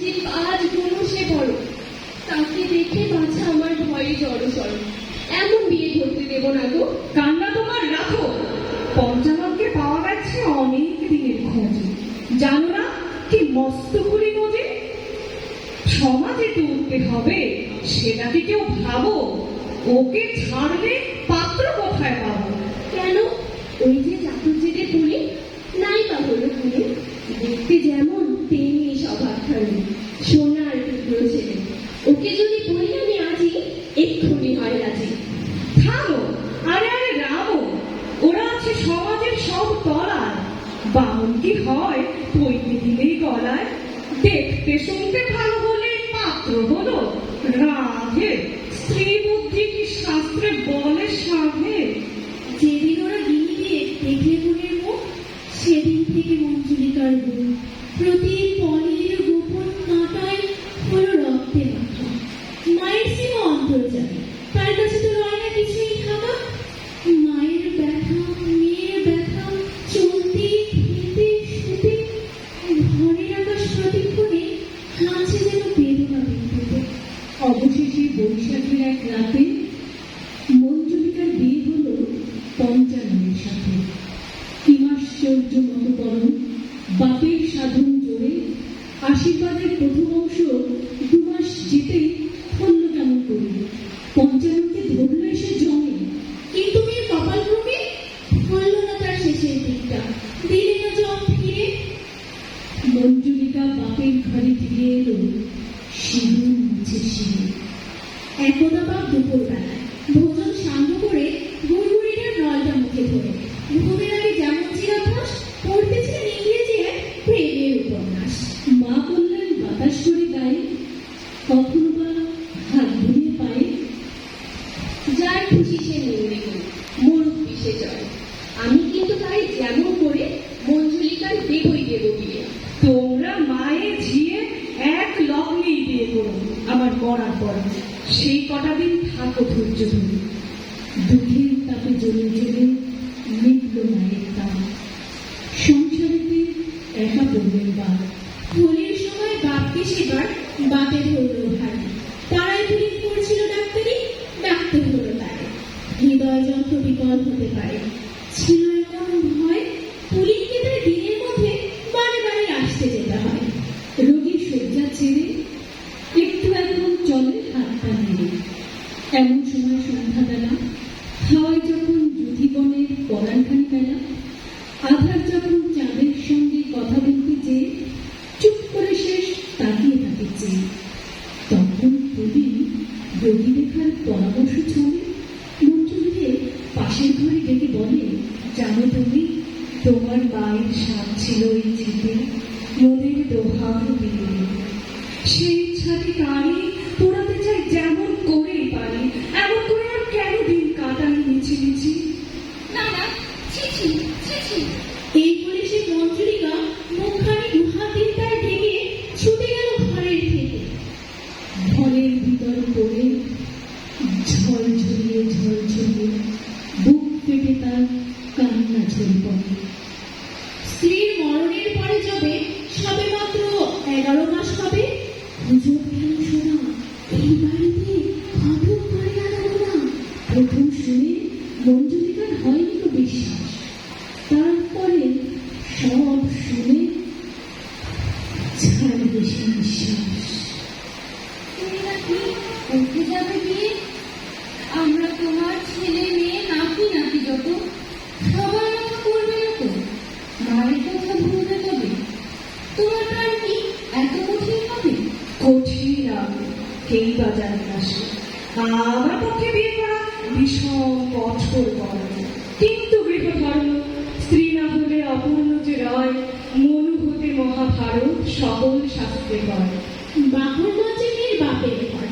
যে আজ কোনো সে বড় তাকে দেখে বাছা আমার ভয়ে জড়সড় এমন বিয়ে ধরতে দেব না গো। কান্না তোমার রাখো। পঞ্চাননকে পাওয়া গেছে অনেক দিনের খোঁজে। জানো না কি মস্ত কুড়ি নদী সমাজে তো উঠতে হবে সেটা কি কেউ ভাবো। ওকে ছাড়লে পাত্র কোথায় পাবো? কেন? ওই যে চাতুর্যেদের পুলি নাই বা হলো দেখতে যেমন তেমনি স্বভাবখানি সোনার টুকরো ছেলে ওকে যদি বলি আমি আজই এক্ষুনি হয় রাজি থামো, আরে আরে রামো, ওরা আছে সমাজের সব তলায়। বামন কি হয় পইতে দিলেই গলায়। দেখতে শুনতে ভালো হলে পাত্র হলো রাধে। স্ত্রী বুদ্ধি কি শাস্ত্রে বলে সাধে? যেদিন ওরা বিয়ে দিয়ে দেখলে মনের মুখ সেদিন থেকে মঞ্জুলিকার গুণ। প্রতি পরের রাতে মঞ্জুলিকার বিয়ে হলো পঞ্চাননের সাথে। হিমাশ্চর্য মতকরণ বাপের সাধন জোরে, আশীর্বাদের প্রথম অংশ দু মাস যেতেই হল কেমন করে। পঞ্চাননকে ধরলো এসে জমে। কিন্তু মেয়ের কপাল ক্রমে হল না তার শেষের দিকটা। দিলে না জম ফিরে মঞ্জুলিকা বাপের ঘরে ফিরে এলো, সিঁদুর মুছে শিরে একদা বা দুপুরবেলায়। ভোজন করে গুড়গুড়িটার নলটা মুখে ধরে। যেমন চিরাভাস পড়তেছিলেন ইংরেজি এক উপন্যাস। মা বললেন বাতাস করে গায়ে, কখনো বা হাত ঘুরিয়ে পায়ে। যার সে নিয়ে মরুক পিসে চলে আমি কিন্তু তাই যেমন করে মঞ্জুলিকার দেবই দেব বিয়ে তোমরা মায়ের ঝিয়ে এক লগ্নেই বিয়ে করো আমার মরার পরে, সেই কটা দিন থাকো ধৈর্য ধরে। দুঃখের তাপে জ্বলে জ্বলে নিভল মায়ের তাপ সংসারেতে একা পড়লেন বা হোলির সময় বাপকে সেবার বাপে ধরল ভারী। পাড়ায় পুলিশ করছিল ডাক্তারি, ডাক্তার হলো তারে। হৃদয় যন্ত্র বিকল হতে পারে। ছিল এমন ভয় পুলিশকে এমন সময় সন্ধ্যাবেলা হাওয়ায় যখন যুধিবনের পরাণখানি বেলা, আধার যখন চাঁদের সঙ্গে কথা বলতে চেয়ে চুপ করে শেষ তাকিয়ে থাকে চেয়ে তখন কবি রোগী দেখার পরামর্শ ছড়ে মঞ্জুরিকে পাশের ঘরে ডেকে বলে, জানো তুমি, তোমার মায়ের সাপ ছিল এই চিঠি মনের দোহার সেই ইচ্ছাটি কারি প্রথম শুনে মঞ্জুরিকার হয়নি তো তারপরে সব শুনে ছাড়বে সে নাকি উঠে যাবে বিয়ে কঠিন কেই বা জানি না আমার পক্ষে বিয়ে করা ভীষণ কঠোর করা কিন্তু গৃহধর্ম স্ত্রী না হলে অপূর্ণ যে রয় মনু হতে মহাভারত সকল শাস্ত্রে হয় বাহুর বাপের ঘর